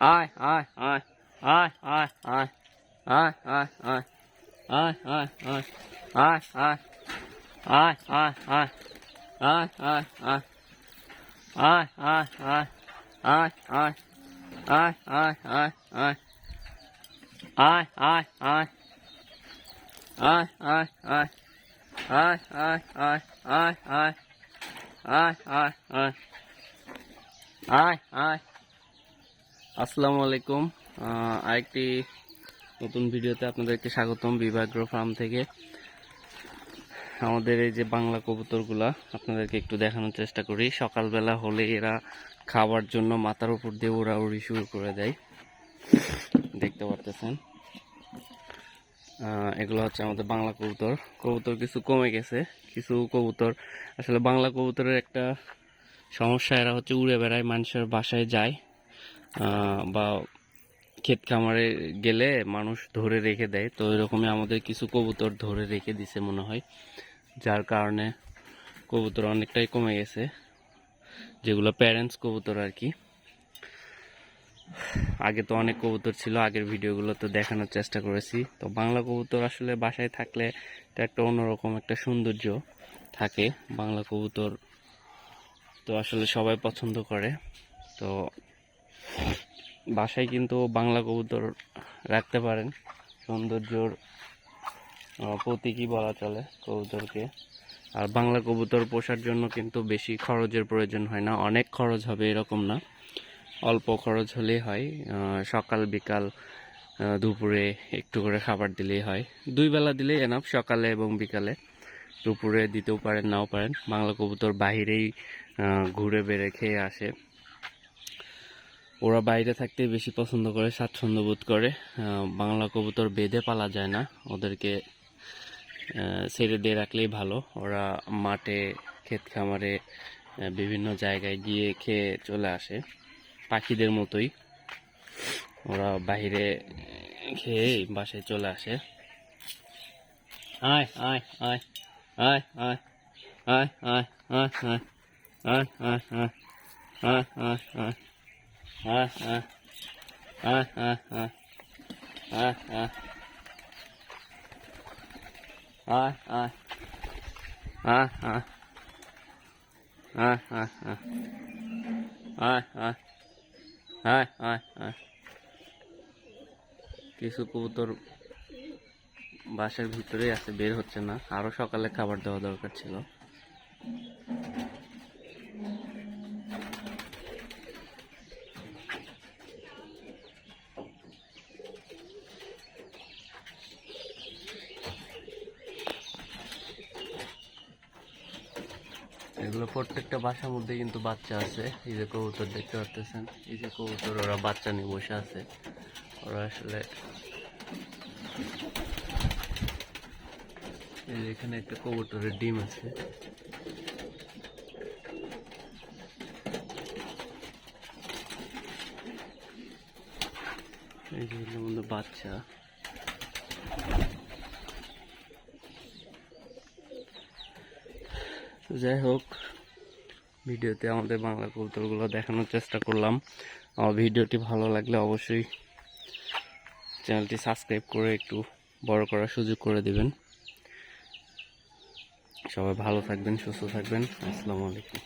Aye, aye, aye. Aye, aye, aye. Aye, aye, aye. Aye, aye, aye. Aye, aye. Aye, aye, aye. Aye, aye, aye. Aye, aye, aye. Aye, aye. Aye, aye, aye, aye. Aye, aye, aye. Aye, aye, aye. Aye, aye, aye. Aye, aye. Aye, aye, aye. Aye, aye. আসসালামু আলাইকুম। আরেকটি নতুন ভিডিওতে আপনাদেরকে স্বাগতম বিভাগ্র farm থেকে। আমাদের এই যে বাংলা কবুতরগুলা, আপনাদেরকে একটু দেখানোর চেষ্টা করি। সকালবেলা হলে এরা খাবার জন্য মাথার উপর দিয়ে ওরা উড়ি শুরু করে দেয়। দেখতে পারতেছেন। এগুলো হচ্ছে আমাদের বাংলা কবুতর। কবুতর কিছু কমে গেছে। কিছু কবুতর, আসলে বাংলা কবুতরের একটা সমস্যা, এরা হচ্ছে উড়ে বেড়ায়, মানুষের বাসায় যায়। বা ক্ষেত খামারে গেলে মানুষ ধরে রেখে দেয়। তো এরকমই আমাদের কিছু কবুতর ধরে রেখে দিছে মনে হয়, যার কারণে কবুতর অনেকটাই কমে গেছে, যেগুলো প্যারেন্টস কবুতর আর কি। আগে তো অনেক কবুতর ছিল, আগের ভিডিওগুলো তো দেখানোর চেষ্টা করেছি। তো বাংলা কবুতর আসলে বাসায় থাকলে এটা একটা অন্যরকম একটা সৌন্দর্য থাকে। বাংলা কবুতর তো আসলে সবাই পছন্দ করে। তো বাসায় কিন্তু বাংলা কবুতর রাখতে পারেন। সৌন্দর্যর আহ, প্রতীকই বলা চলে কবুতরকে। আর বাংলা কবুতর পোষার জন্য কিন্তু বেশি খরচের প্রয়োজন হয় না অনেক খরচ হবে এরকম না। অল্প খরচ হলেই হয় সকাল বিকাল দুপুরে একটু করে খাবার দিলেই হয়। দুই বেলা দিলেই এনাফ সকালে এবং বিকালে। দুপুরে দিতেও পারেন নাও পারেন। বাংলা কবুতর বাহিরেই ঘুরে বেড়ে খেয়ে আসে। ওরা বাইরে থাকতে বেশি পছন্দ করে স্বাচ্ছন্দ্য বোধ করে বাংলা কবুতর বেঁধে পালা যায় না ওদেরকে ছেড়ে দিয়ে রাখলেই ভালো ওরা মাঠে ক্ষেত খামারে বিভিন্ন জায়গায় গিয়ে খেয়ে চলে আসে পাখিদের মতোই ওরা বাইরে খেয়ে বাসায় চলে আসে আয় আয় আয় আয় আয় আয় আয় আয় আয় আয় আয় আয় আয় আয় আয় আয় আয় আয় আয় আয় আয় আয় আয় আয় আয় আয় আয় আয় আয় আয় আয় আয় কিছু কবুতর বাসার ভিতরেই আছে, বের হচ্ছে না। আরও সকালে খাবার দেওয়া দরকার ছিল। এগুলো প্রত্যেকটা বাসার মধ্যে কিন্তু বাচ্চা আছে। এই যে কবুতর দেখতে পারতেছেন। এই যে কবুতর, ওরা বাচ্চা নিয়ে বসে আছে। ওরা আসলে এই এখানে একটা কবুতরের ডিম আছে। এই যে বাচ্চা। তো যাই হোক, ভিডিওতে আমাদের বাংলা কবুতরগুলো দেখানোর চেষ্টা করলাম। আমার ভিডিওটি ভালো লাগলে অবশ্যই চ্যানেলটি সাবস্ক্রাইব করে একটু বড় করার সুযোগ করে দেবেন। সবাই ভালো থাকবেন, সুস্থ থাকবেন। আসসালামু আলাইকুম।